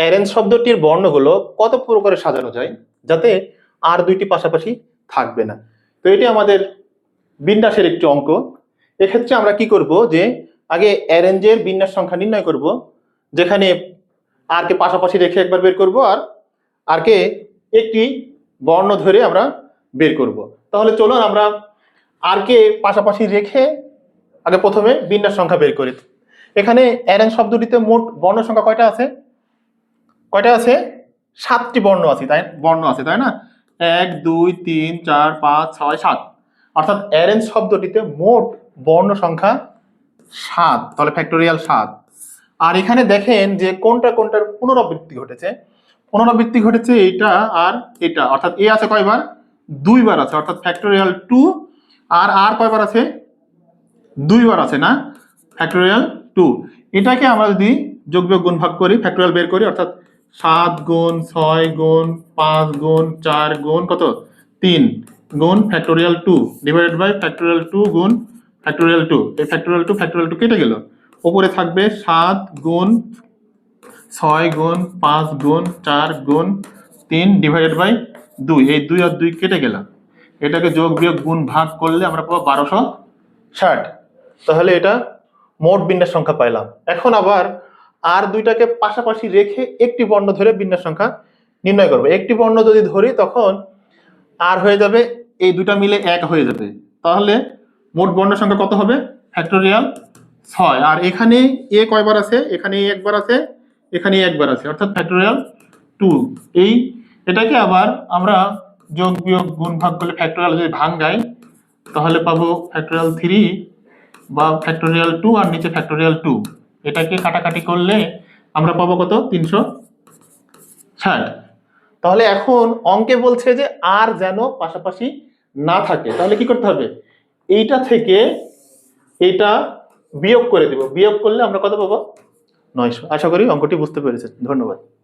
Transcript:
Arrange শব্দটির বর্ণগুলো কত প্রকারে সাজানো যায় যাতে আর দুইটি পাশাপাশি থাকবে না? তো এটি আমাদের বিন্যাসের একটি অঙ্ক। এক্ষেত্রে আমরা কি করব যে আগে অ্যারেঞ্জের বিন্যাস সংখ্যা নির্ণয় করব, যেখানে আর কে পাশাপাশি রেখে একবার বের করব আর আর কে একটি বর্ণ ধরে আমরা বের করব। তাহলে চলুন আমরা আর কে পাশাপাশি রেখে আগে প্রথমে বিন্যাস সংখ্যা বের করি। এখানে অ্যারেঞ্জ শব্দটিতে মোট বর্ণ সংখ্যা কয়টা আছে? কয়টা আছে? সাতটি বর্ণ আছে, তাই বর্ণ আছে, তাই না? এক, দুই, তিন, চার, পাঁচ, ছয়, সাত। অর্থাৎ অ্যারেঞ্জ শব্দটিতে মোট বর্ণ সংখ্যা সাত, তাহলে ফ্যাক্টোরিয়াল সাত। আর এখানে দেখেন যে কোনটা কোনটার পুনরাবৃত্তি ঘটেছে। পুনরাবৃত্তি ঘটেছে এইটা আর এটা। অর্থাৎ এ আছে কয়বার? দুইবার আছে, অর্থাৎ ফ্যাক্টোরিয়াল টু আর আর কয়বার আছে? দুইবার আছে না? ফ্যাক্টোরিয়াল টু এটাকে আমরা যদি যোগ বিয়োগ গুণ ভাগ করি ফ্যাক্টোরিয়াল বের করি, অর্থাৎ সাত গুণ ছয় গুণ পাঁচ গুণ চার গুণ কত? তিন গুণ factorial two divided by factorial two গুণ ফ্যাক্টোরিয়াল টু এই ফ্যাক্টোরিয়াল টু ফ্যাক্টোরিয়াল টু কেটে গেল। ওপরে থাকবে সাত গুণ ছয় গুণ পাঁচ গুণ চার গুণ তিন ডিভাইডেড বাই দুই। এই দুই আর দুই কেটে গেল। এটাকে যোগ বিয়োগ গুণ ভাগ করলে আমরা পাবো বারোশো ষাট। তাহলে এটা মোট বিন্যাস সংখ্যা পাইলাম। এখন আবার আর দুইটাকে পাশাপাশি রেখে একটি বর্ণ ধরে বিন্যাস সংখ্যা নির্ণয় করব। একটি বর্ণ যদি ধরি, তখন আর হয়ে যাবে, এই দুটা মিলে এক হয়ে যাবে। তাহলে মোট বর্ণ সংখ্যা কত হবে? ফ্যাক্টোরিয়াল ছয়। আর এখানে এ কয়বার আছে? এখানে একবার আছে, এখানে একবার আছে, অর্থাৎ ফ্যাক্টোরিয়াল টু এই এটাকে আবার আমরা যোগ বিয়োগ গুণ ভাগ করলে ফ্যাক্টোরিয়াল যদি ভাঙ্গাই, তাহলে পাবো ফ্যাক্টোরিয়াল থ্রি বা ফ্যাক্টোরিয়াল টু আর নিচে ফ্যাক্টোরিয়াল টু এটাকে কাটাকাটি করলে আমরা পাবো কত? তিনশো ষাট। তাহলে এখন অঙ্কে বলছে যে আর যেন পাশাপাশি না থাকে, তাহলে কি করতে হবে? এইটা থেকে এটা বিয়োগ করে দিব। বিয়োগ করলে আমরা কত পাবো? নয়শো। আশা করি অঙ্কটি বুঝতে পেরেছেন। ধন্যবাদ।